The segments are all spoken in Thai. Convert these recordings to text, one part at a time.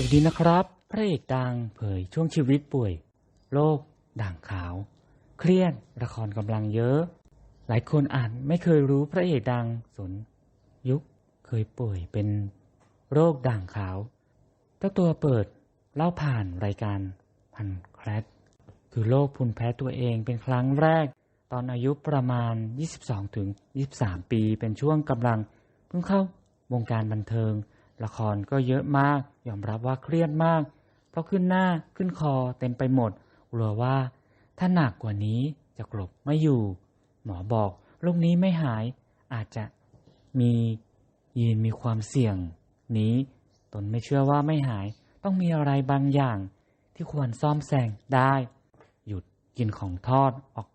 สวัสดีนะครับ พระเอกดังเผยช่วงชีวิตป่วย โรคด่างขาว เครียดละครกำลังเยอะ หลายคนอ่านไม่เคยรู้พระเอกดังสนยุคเคยป่วยเป็นโรคด่างขาวเจ้าตัวเปิดเล่าผ่านรายการพันแคลคือโรคพุนแพ้ตัวเองเป็นครั้งแรก ตอนอายุประมาณ 22-23 ปี เป็นช่วงกำลังเพิ่งเข้าวงการบันเทิง ละครก็เยอะมาก ยอมรับว่าเครียดมาก เพราะขึ้นหน้าขึ้นคอเต็มไปหมด กลัวว่า ถ้าหนักกว่านี้จะกลบไม่อยู่ หมอบอกโรคนี้ไม่หาย อาจจะมียีนมีความเสี่ยง นี้ ตนไม่เชื่อว่าไม่หาย ต้องมีอะไรบางอย่างที่ควรซ่อมแซงได้ หยุดกินของทอดออก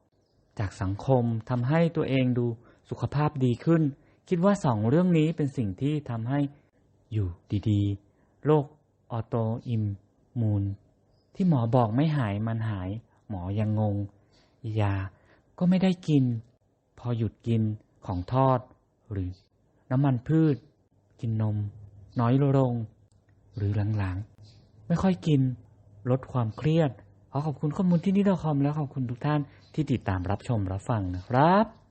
จากสังคมทำให้ตัวเองดูสุขภาพดีขึ้น คิดว่าสองเรื่องนี้เป็นสิ่งที่ทำให้ อยู่ดีๆ โรคออโตอิมมูนที่หมอบอกไม่หายมันหาย หมอยังงง ยาก็ไม่ได้กิน พอหยุดกินของทอด หรือน้ำมันพืช กินนม น้อยลง หรือหลังๆ ไม่ค่อยกิน ลดความเครียดขอขอบคุณข้อมูลที่นี่ดอคอมและขอบคุณทุกท่านที่ติดตามรับชมรับฟังนะครับ